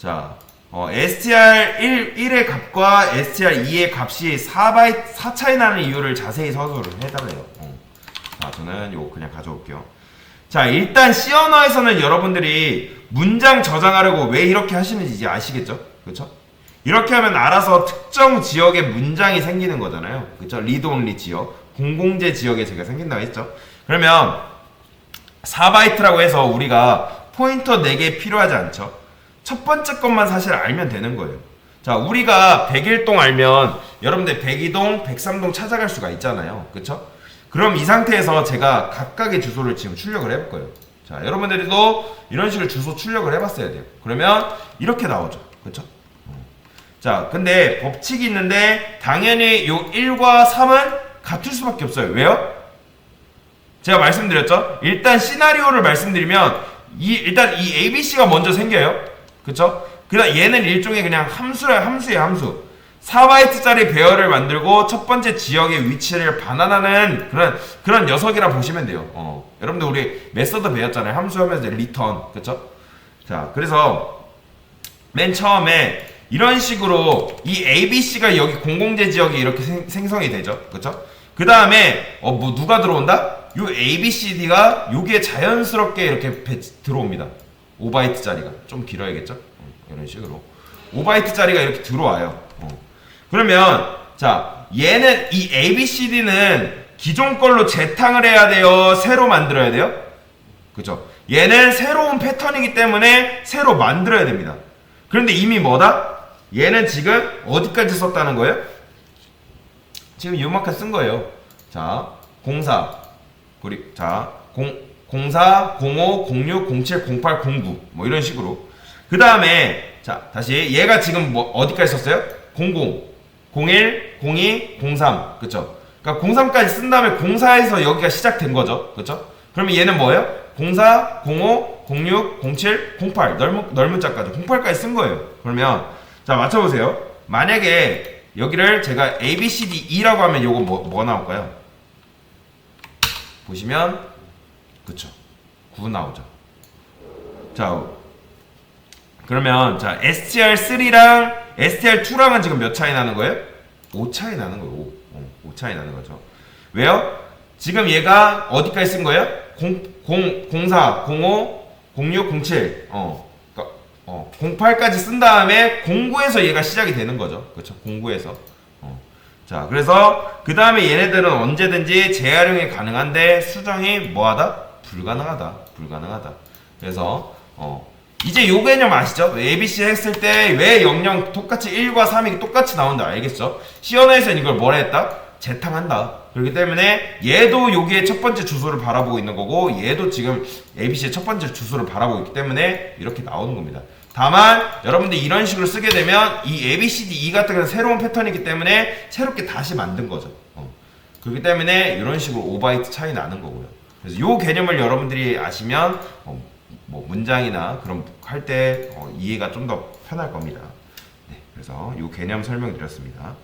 자, 어, str 1, 1의 값과 str 2의 값이 4바이 4 차이 나는 이유를 자세히 서술을 해달래요. 어. 자, 저는 요거 그냥 가져올게요. 자, 일단 C 언어에서는 여러분들이 문장 저장하려고 왜 이렇게 하시는지 이제 아시겠죠? 그렇죠? 이렇게 하면 알아서 특정 지역에 문장이 생기는 거잖아요. 그렇죠? 리드 온리 지역, 공공재 지역에 제가 생긴다고 했죠. 그러면 4바이트라고 해서 우리가 포인터 4개 필요하지 않죠. 첫 번째 것만 사실 알면 되는 거예요. 자, 우리가 101동 알면 여러분들 102동, 103동 찾아갈 수가 있잖아요. 그쵸? 그럼 이 상태에서 제가 각각의 주소를 지금 출력을 해볼 거예요. 자, 여러분들도 이런 식으로 주소 출력을 해봤어야 돼요. 그러면 이렇게 나오죠. 그쵸? 어. 자, 근데 법칙이 있는데 당연히 요 1과 3은 같을 수밖에 없어요. 왜요? 제가 말씀드렸죠? 일단 시나리오를 말씀드리면 이 일단 이 ABC가 먼저 생겨요. 그쵸? 그다음 얘는 일종의 그냥 함수라 함수의 함수. 4바이트짜리 배열을 만들고 첫 번째 지역의 위치를 반환하는 그런 그런 녀석이라 보시면 돼요. 어. 여러분들 우리 메서드 배웠잖아요. 함수하면서 리턴. 그쵸? 자, 그래서 맨 처음에 이런 식으로 이 ABC가 여기 공공재 지역이 이렇게 생, 생성이 되죠. 그쵸? 그 다음에 어 뭐 누가 들어온다? 요 ABCD가 여기에 자연스럽게 이렇게 배- 들어옵니다. 5바이트짜리가 좀 길어야겠죠? 어, 이런 식으로 5바이트짜리가 이렇게 들어와요. 어. 그러면 자 얘는 이 ABCD는 기존 걸로 재탕을 해야 돼요. 새로 만들어야 돼요. 그죠? 얘는 새로운 패턴이기 때문에 새로 만들어야 됩니다. 그런데 이미 뭐다? 얘는 지금 어디까지 썼다는 거예요? 지금 이만큼 쓴 거예요. 자, 04. 우리 자, 0 04, 05, 06, 07, 08, 09. 뭐 이런 식으로. 그 다음에 자, 다시 얘가 지금 뭐 어디까지 썼어요? 00, 01, 02, 03. 그쵸 그러니까 03까지 쓴 다음에 04에서 여기가 시작된 거죠. 그쵸 그러면 얘는 뭐예요? 04, 05, 06, 07, 08 넓은 넓은 자까지 08까지 쓴 거예요. 그러면 자 맞춰 보세요. 만약에 여기를 제가 A, B, C, D, E라고 하면 요거 뭐, 뭐 나올까요? 보시면 그쵸 9 나오죠. 자 그러면 자 STR3랑 STR2랑은 지금 몇 차이 나는 거예요? 5 차이 나는 거예요. 5, 어, 5 차이 나는 거죠. 왜요? 지금 얘가 어디까지 쓴 거예요? 0, 0, 04, 05, 06, 07. 어. 그러니까 어, 08까지 쓴 다음에 09에서 얘가 시작이 되는 거죠. 그렇죠? 09에서. 어. 자, 그래서 그 다음에 얘네들은 언제든지 재활용이 가능한데 수정이 뭐하다? 불가능하다. 불가능하다. 그래서 어. 이제 요 개념 아시죠? ABC 했을 때 왜 영영 똑같이 1과 3이 똑같이 나온다 알겠죠? 시연에서는 이걸 뭐라 했다? 재탕한다. 그렇기 때문에 얘도 여기에 첫 번째 주소를 바라보고 있는 거고 얘도 지금 ABC의 첫 번째 주소를 바라보고 있기 때문에 이렇게 나오는 겁니다. 다만 여러분들 이런 식으로 쓰게 되면 이 ABCD E 같은 경우는 새로운 패턴이기 때문에 새롭게 다시 만든 거죠. 어. 그렇기 때문에 이런 식으로 5바이트 차이 나는 거고요. 그래서 이 개념을 여러분들이 아시면 어, 뭐 문장이나 그런 할때 어, 이해가 좀 더 편할 겁니다. 네, 그래서 이 개념 설명드렸습니다.